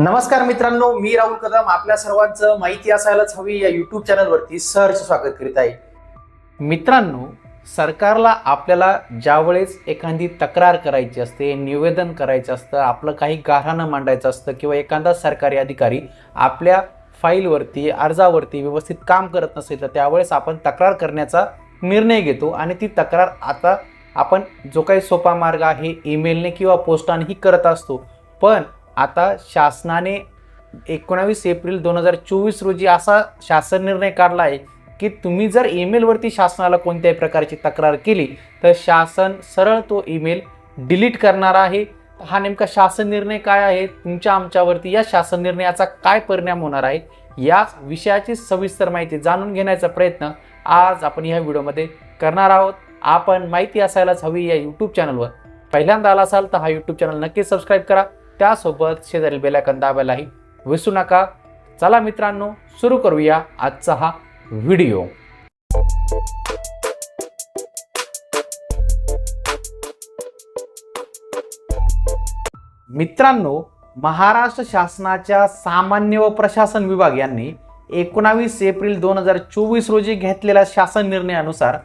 नमस्कार मित्रांनो मी राहुल कदम. आपल्या सर्वांचं माहिती असायलाच हवी या युट्यूब चॅनलवरती सहर्ष स्वागत करीत आहे. मित्रांनो सरकारला आपल्याला ज्यावेळेस एखादी तक्रार करायची असते निवेदन करायचं असतं आपलं काही गाऱ्हाणं मांडायचं असतं किंवा एखादा सरकारी अधिकारी आपल्या फाईलवरती अर्जावरती व्यवस्थित काम करत नसेल तर त्यावेळेस आपण तक्रार करण्याचा निर्णय घेतो आणि ती तक्रार आता आपण जो काही सोपा मार्ग आहे ईमेलने किंवा पोस्टानेही करत असतो. पण आता शासनाने एकोणावीस एप्रिल दोन हजार चोवीस रोजी असा शासन निर्णय काढला आहे की तुम्ही जर ईमेलवरती शासनाला कोणत्याही प्रकारची तक्रार केली तर शासन सरळ तो ईमेल डिलीट करणार आहे. हा नेमका शासन निर्णय काय आहे? तुमच्या आमच्यावरती या शासन निर्णयाचा काय परिणाम होणार आहे? या विषयाची सविस्तर माहिती जाणून घेण्याचा प्रयत्न आज आपण या व्हिडिओमध्ये करणार आहोत. आपण माहिती असायलाच हवी या यूट्यूब चॅनलवर पहिल्यांदा आला असाल तर हा यूट्यूब चॅनल नक्की सबस्क्राईब करा. त्यासोबत शेजारील बेलायकन दाबायलाही विसरू नका. चला मित्रांनो सुरू करूया आजचा हा व्हिडिओ. मित्रांनो महाराष्ट्र शासनाच्या सामान्य व प्रशासन विभाग यांनी एकोणावीस एप्रिल दोन हजार चोवीस रोजी घेतलेल्या शासन निर्णयानुसार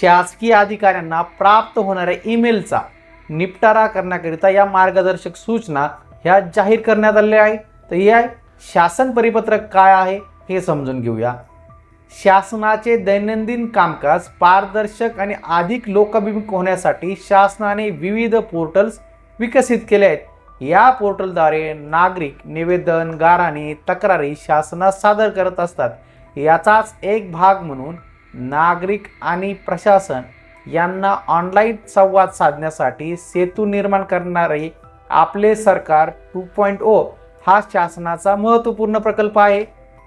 शासकीय अधिकाऱ्यांना प्राप्त होणाऱ्या ईमेलचा निपटारा करण्याकरिता या मार्गदर्शक सूचना ह्या जाहीर करण्यात आलेल्या आहे. तर या शासन परिपत्रक काय आहे हे समजून घेऊया. शासनाचे दैनंदिन कामकाज पारदर्शक आणि अधिक लोकाभिमुख होण्यासाठी शासनाने विविध पोर्टल्स विकसित केले आहेत. या पोर्टलद्वारे नागरिक निवेदन गाराणी तक्रारी शासनास सादर करत असतात. याचाच एक भाग म्हणून नागरिक आणि प्रशासन यांना ऑनलाईन संवाद साधण्यासाठी सेतू निर्माण करणारे आपले सरकार टू पॉईंट ओ हा शासनाचा महत्त्वपूर्ण प्रकल्प आहे.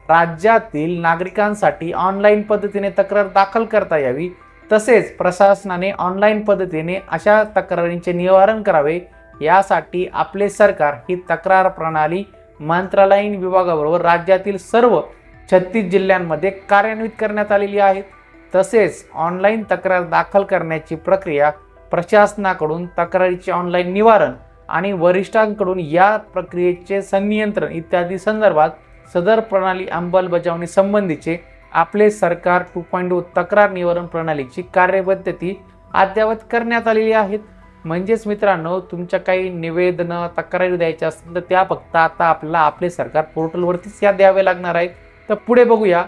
राज्यातील नागरिकांसाठी ऑनलाईन पद्धतीने तक्रार दाखल करता यावी तसेच प्रशासनाने ऑनलाईन पद्धतीने अशा तक्रारींचे निवारण करावे यासाठी आपले सरकार ही तक्रार प्रणाली मंत्रालयीन विभागाबरोबर राज्यातील सर्व छत्तीस जिल्ह्यांमध्ये कार्यान्वित करण्यात आलेली आहेत तसेच ऑनलाईन तक्रार दाखल करण्याची प्रक्रिया प्रशासनाकडून तक्रारीचे ऑनलाईन निवारण आणि वरिष्ठांकडून या प्रक्रियेचे संनियंत्रण इत्यादी संदर्भात सदर प्रणाली अंमलबजावणी संबंधीचे आपले सरकार टू पॉईंट तक्रार निवारण प्रणालीची कार्यपद्धती अद्ययावत करण्यात आलेली आहेत. म्हणजेच मित्रांनो तुमच्या काही निवेदनं तक्रारी द्यायच्या असतील तर त्या फक्त आता आपल्याला आपले सरकार पोर्टलवरतीच या द्यावे लागणार आहेत. तर पुढे बघूया.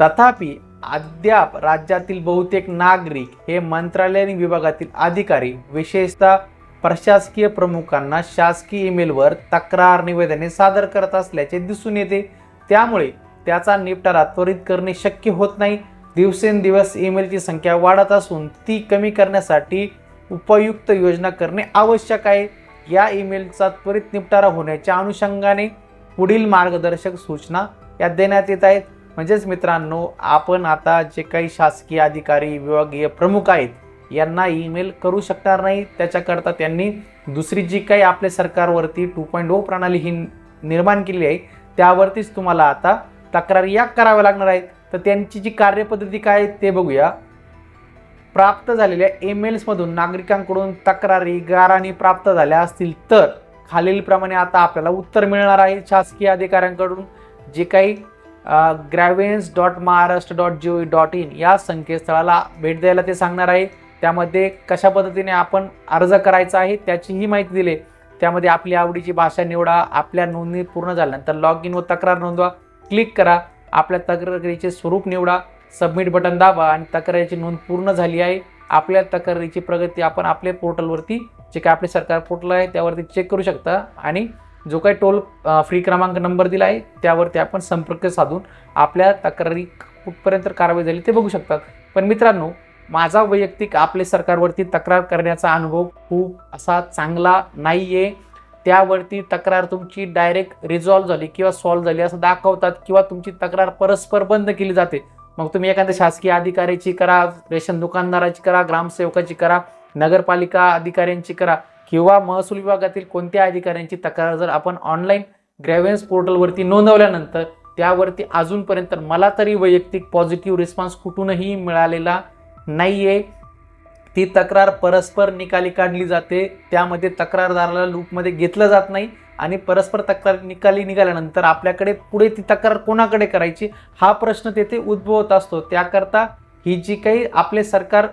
तथापि अद्याप राज्यातील बहुतेक नागरिक हे मंत्रालयीन विभागातील अधिकारी विशेषतः प्रशासकीय प्रमुखांना शासकीय ईमेलवर तक्रार निवेदने सादर करत असल्याचे दिसून येते. त्यामुळे त्याचा निपटारा त्वरित करणे शक्य होत नाही. दिवसेंदिवस ईमेलची संख्या वाढत असून ती कमी करण्यासाठी उपयुक्त योजना करणे आवश्यक आहे. या ईमेलचा त्वरित निपटारा होण्याच्या अनुषंगाने पुढील मार्गदर्शक सूचना या देण्यात येत आहेत. म्हणजेच मित्रांनो आपण आता जे काही शासकीय अधिकारी विभागीय प्रमुख आहेत यांना ईमेल करू शकणार नाही. त्याच्याकरता त्यांनी दुसरी जी काही आपल्या सरकारवरती टू पॉईंट ओ प्रणाली ही निर्माण केली आहे त्यावरतीच तुम्हाला आता तक्रारी या कराव्या लागणार आहेत. तर त्यांची जी कार्यपद्धती काय ते बघूया. प्राप्त झालेल्या ईमेल्समधून नागरिकांकडून तक्रारी गाराणी प्राप्त झाल्या असतील तर खालीलप्रमाणे आता आपल्याला उत्तर मिळणार आहे. शासकीय अधिकाऱ्यांकडून जे काही grievance dot Maharashtra dot G O dot in या संकेतस्थळाला भेट द्यायला ते सांगणार आहे. त्यामध्ये कशा पद्धतीने आपण अर्ज करायचा आहे त्याचीही माहिती दिली. त्यामध्ये आपली आवडीची भाषा निवडा आपल्या नोंदणी पूर्ण झाल्यानंतर लॉग इन व तक्रार नोंदवा. क्लिक करा आपल्या तक्रारीचे स्वरूप निवडा सबमिट बटन दाबा आणि तक्रारीची नोंद पूर्ण झाली आहे. आपल्या तक्रारीची प्रगती आपण आपल्या पोर्टलवरती जे काय आपले सरकार पोर्टल आहे त्यावरती चेक करू शकता आणि जो काही टोल फ्री क्रमांक नंबर दिला आहे त्यावरती आपण संपर्क साधून आपल्या तक्रारी कुठपर्यंत कारवाई झाली ते बघू शकतात. पण मित्रांनो माझा वैयक्तिक आपले सरकारवरती तक्रार करण्याचा अनुभव खूप असा चांगला नाही आहे त्यावरती तक्रार तुमची डायरेक्ट रिझॉल्व्ह झाली किंवा सॉल्व्ह झाली असं दाखवतात किंवा तुमची तक्रार परस्पर बंद केली जाते. मग तुम्ही एखाद्या शासकीय अधिकाऱ्याची करा रेशन दुकानदाराची करा ग्रामसेवकाची करा नगरपालिका अधिकाऱ्यांची करा. किंवा महसूल विभागातील कोणत्या अधिकाऱ्यांची तक्रार जर आपण ऑनलाईन ग्रॅव्हन्स पोर्टलवरती नोंदवल्यानंतर त्यावरती अजूनपर्यंत मला तरी वैयक्तिक पॉझिटिव्ह रिस्पॉन्स कुठूनही मिळालेला नाही आहे ती तक्रार परस्पर निकाली काढली जाते. त्यामध्ये तक्रारदाराला लूपमध्ये घेतलं जात नाही आणि परस्पर तक्रार निकाली निघाल्यानंतर आपल्याकडे पुढे ती तक्रार कोणाकडे करायची हा प्रश्न तेथे उद्भवत असतो. त्याकरता ही जी काही आपले सरकार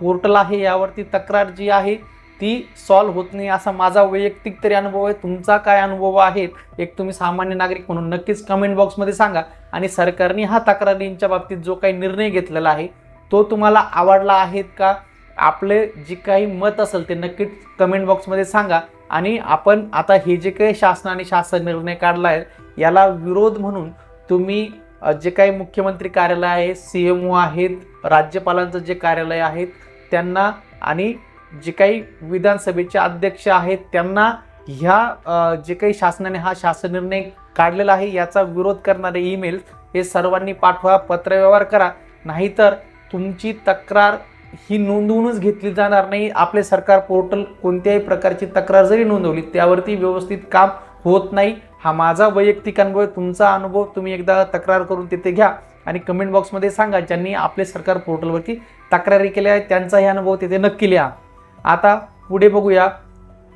पोर्टल आहे यावरती तक्रार जी आहे ती सॉल्व्ह होत नाही असा माझा वैयक्तिक तरी अनुभव आहे. तुमचा काय अनुभव आहे एक तुम्ही सामान्य नागरिक म्हणून नक्कीच कमेंट बॉक्समध्ये सांगा. आणि सरकारने हा तक्रारींच्या बाबतीत जो काही निर्णय घेतलेला आहे तो तुम्हाला आवडला आहेत का? आपले जे काही मत असेल ते नक्कीच कमेंट बॉक्समध्ये सांगा. आणि आपण आता हे जे काही शासनाने शासन निर्णय काढला आहे याला विरोध म्हणून तुम्ही जे काही मुख्यमंत्री कार्यालय आहे सी एम ओ आहेत राज्यपालांचं जे कार्यालय आहेत त्यांना आणि जे काही विधानसभेचे अध्यक्ष आहेत त्यांना ह्या जे काही शासनाने हा शासन निर्णय काढलेला आहे याचा विरोध करणारे ईमेल हे सर्वांनी पाठवा पत्रव्यवहार करा. नाहीतर तुमची तक्रार ही नोंदवूनच घेतली जाणार नाही. आपले सरकार पोर्टल कोणत्याही प्रकारची तक्रार जरी नोंदवली त्यावरती व्यवस्थित काम होत नाही. हा माझा वैयक्तिक अनुभव तुमचा अनुभव तुम्ही एकदा तक्रार करून तिथे घ्या आणि कमेंट बॉक्समध्ये सांगा ज्यांनी आपले सरकार पोर्टलवरती तक्रारी केल्या आहेत त्यांचाही अनुभव तिथे नक्की लिहा. आता पुढे बघूया.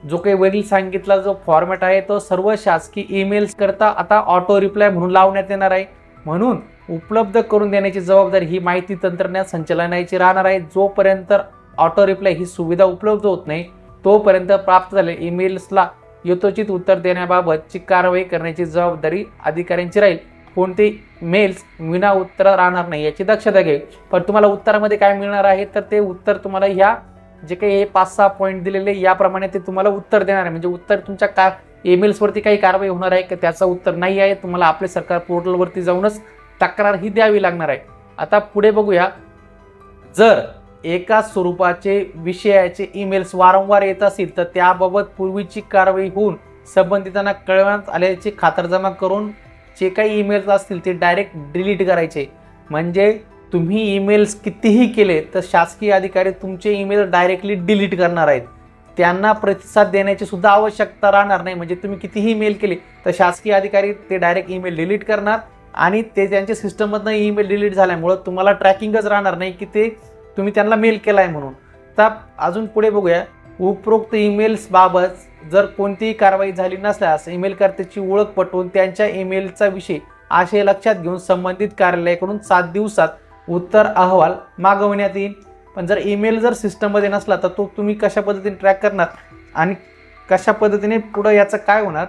जो काही वरील सांगितला जो फॉर्मॅट आहे तो सर्व शासकीय ईमेल्स करता आता ऑटो रिप्लाय म्हणून लावण्यात येणार आहे. म्हणून उपलब्ध करून देण्याची जबाबदारी ही माहिती तंत्रज्ञान संचालनाची राहणार आहे. जोपर्यंत ऑटो रिप्लाय ही सुविधा उपलब्ध होत नाही तोपर्यंत प्राप्त झालेल्या ईमेल्सला यथोचित उत्तर देण्याबाबतची कारवाई करण्याची जबाबदारी अधिकाऱ्यांची राहील. कोणते मेल्स विना उत्तर राहणार नाही याची दक्षता घ्यावी पण तुम्हाला उत्तरामध्ये काय मिळणार आहे तर ते उत्तर तुम्हाला ह्या जे काही हे पाच सहा पॉईंट दिलेले याप्रमाणे ते तुम्हाला उत्तर देणार आहे. म्हणजे उत्तर तुमच्या का ईमेल्सवरती काही कारवाई होणार आहे का? त्याचं उत्तर नाही आहे. तुम्हाला आपले सरकार पोर्टलवरती जाऊनच तक्रार ही द्यावी लागणार आहे. आता पुढे बघूया. जर एका स्वरूपाचे विषयाचे ईमेल्स वारंवार येत असतील तर त्याबाबत पूर्वीची कारवाई होऊन संबंधितांना कळवण्यात आल्याची खातरजमा करून जे काही ईमेल्स असतील ते डायरेक्ट डिलीट करायचे. म्हणजे तुम्ही ईमेल्स कितीही केले तर शासकीय अधिकारी तुमचे ईमेल डायरेक्टली डिलीट करणार आहेत. त्यांना प्रतिसाद देण्याची सुद्धा आवश्यकता राहणार नाही. म्हणजे तुम्ही कितीही ईमेल केले तर शासकीय अधिकारी ते डायरेक्ट ईमेल डिलीट करणार आणि ते त्यांच्या सिस्टममधनं ईमेल डिलीट झाल्यामुळं तुम्हाला ट्रॅकिंगच राहणार नाही की ते तुम्ही त्यांना मेल केला आहे म्हणून. तर अजून पुढे बघूया. उपरोक्त ईमेल्सबाबत जर कोणतीही कारवाई झाली नसल्यास ईमेलकर्त्याची ओळख पटवून त्यांच्या ईमेलचा विषय आशय लक्षात घेऊन संबंधित कार्यालयाकडून सात दिवसात उत्तर अहवाल मागवण्यात येईल. पण जर ईमेल जर सिस्टममध्ये नसला तर तो तुम्ही कशा पद्धतीने ट्रॅक करणार? आणि कशा पद्धतीने पुढं याचं काय होणार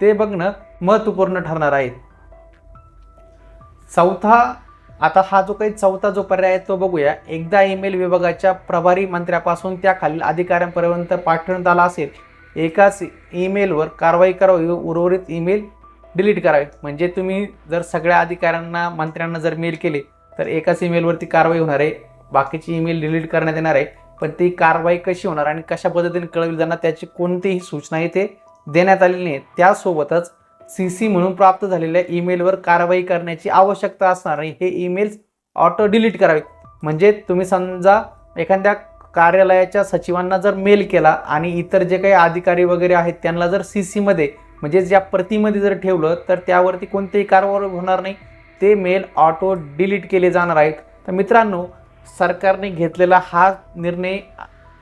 ते बघणं महत्त्वपूर्ण ठरणार आहे. चौथा आता हा जो काही चौथा जो पर्याय आहे तो बघूया. एकदा ईमेल विभागाच्या प्रभारी मंत्र्यापासून त्या खालील अधिकाऱ्यांपर्यंत पाठवण्यात आला असेल एकाच ईमेलवर कारवाई करावी व उर्वरित ईमेल डिलीट करावे. म्हणजे तुम्ही जर सगळ्या अधिकाऱ्यांना मंत्र्यांना जर मेल केले तर एकाच ईमेलवरती कारवाई होणार आहे. बाकीची ईमेल डिलीट करण्यात येणार आहे. पण ती कारवाई कशी होणार आणि कशा पद्धतीने कळवली जाणार त्याची कोणतीही सूचना इथे देण्यात आलेली नाही. त्यासोबतच सी सी म्हणून प्राप्त झालेल्या ईमेलवर कारवाई करण्याची आवश्यकता असणार आहे. हे ईमेल्स ऑटो डिलीट करावे म्हणजे तुम्ही समजा एखाद्या कार्यालयाच्या सचिवांना जर मेल केला आणि इतर जे काही अधिकारी वगैरे आहेत त्यांना जर सी सीमध्ये म्हणजे ज्या प्रतिमध्ये जर ठेवलं तर त्यावरती कोणतीही कारवाई होणार नाही. ते मेल ऑटो डिलीट केले जाणार आहेत. तर मित्रांनो सरकारने घेतलेला हा निर्णय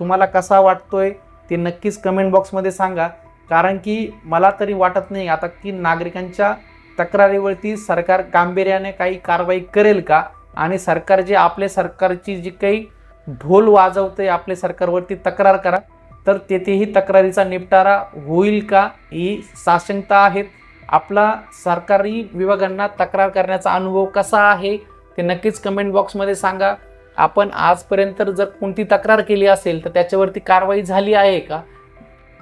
तुम्हाला कसा वाटतोय ते नक्कीच कमेंट बॉक्समध्ये सांगा. कारण की मला तरी वाटत नाही आता की नागरिकांच्या तक्रारीवरती सरकार गांभीर्याने काही कारवाई करेल का? आणि सरकार जे आपले सरकारची जी काही ढोल वाजवते आपले सरकारवरती तक्रार करा तर तेथेही तक्रारीचा निपटारा होईल का? ही साशंकता आहेत. आपला सरकारी विभागांना तक्रार करण्याचा अनुभव कसा आहे ते नक्कीच कमेंट बॉक्समध्ये सांगा. आपण आजपर्यंत जर कोणती तक्रार केली असेल तर त्याच्यावरती कारवाई झाली आहे का?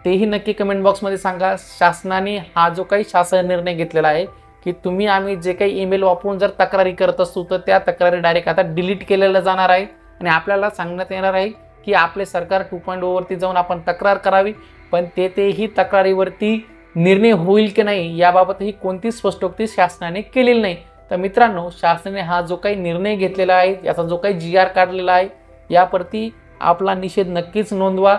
तेही नक्की कमेंट बॉक्समध्ये सांगा. शासनाने हा जो काही शासन निर्णय घेतलेला आहे की तुम्ही आम्ही जे काही ईमेल वापरून जर तक्रारी करत असतो तर त्या तक्रारी डायरेक्ट आता डिलीट केलेल्या जाणार आहे. आणि आपल्याला सांगण्यात येणार आहे की आपले सरकार टू पॉईंट ओवरती जाऊन आपण तक्रार करावी. पण ते तेही तक्रारीवरती निर्णय होईल की नाही याबाबतही कोणतीच स्पष्टोक्ती शासनाने केलेली नाही. तर मित्रांनो शासनाने हा जो काही निर्णय घेतलेला आहे याचा जो काही जी आर काढलेला आहे याप्रती आपला निषेध नक्कीच नोंदवा.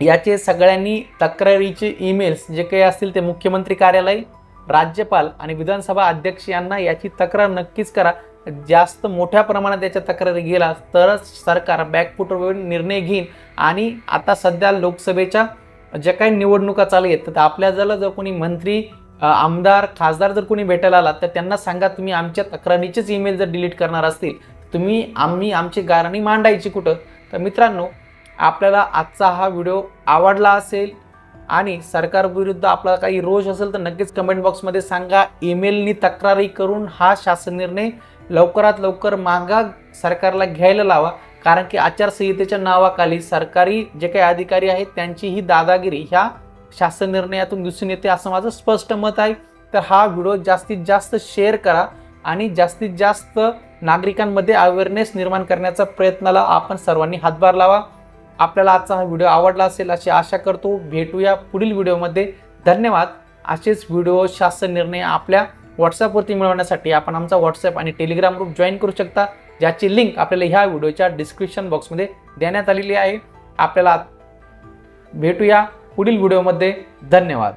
याचे सगळ्यांनी तक्रारीचे ईमेल्स जे काही असतील ते मुख्यमंत्री कार्यालय राज्यपाल आणि विधानसभा अध्यक्ष यांना याची तक्रार नक्कीच करा. जास्त मोठ्या प्रमाणात याच्या तक्रारी गेला तरच सरकार बॅकफुटवर निर्णय घेईन आणि आता सध्या लोकसभेच्या ज्या काही निवडणुका चालू आहेत तर आपल्या जर जर कोणी मंत्री आमदार खासदार जर कोणी भेटायला आला तर त्यांना सांगा तुम्ही आमच्या तक्रारीचेच ईमेल जर डिलीट करणार असतील तुम्ही आम्ही आमची गारणी मांडायची कुठं? तर मित्रांनो आपल्याला आजचा हा व्हिडिओ आवडला असेल आणि सरकारविरुद्ध आपला काही रोष असेल तर नक्कीच कमेंट बॉक्समध्ये सांगा. ईमेलनी तक्रारी करून हा शासन निर्णय लवकरात लवकर मागा सरकारला घ्यायला लावा. कारण की आचारसंहितेच्या नावाखाली सरकारी जे काही अधिकारी आहेत त्यांची ही दादागिरी ह्या शासन निर्णयातून दिसून येते असं माझं स्पष्ट मत आहे. तर हा व्हिडिओ जास्तीत जास्त शेअर करा आणि जास्तीत जास्त नागरिकांमध्ये अवेअरनेस निर्माण करण्याचा प्रयत्नाला आपण सर्वांनी हातभार लावा. आपल्याला आजचा हा व्हिडिओ आवडला असेल अशी आशा करतो. भेटूया पुढील व्हिडिओमध्ये. धन्यवाद. असेच व्हिडिओ शासन निर्णय आपल्या व्हॉट्सॲपवरती मिळवण्यासाठी आपण आमचा व्हॉट्सअप आणि टेलिग्राम ग्रुप जॉईन करू शकता. ज्याची लिंक आपल्याला ह्या व्हिडिओच्या डिस्क्रिप्शन बॉक्समध्ये देण्यात आलेली आहे. आपल्याला भेटूया पुढील व्हिडिओमध्ये. धन्यवाद.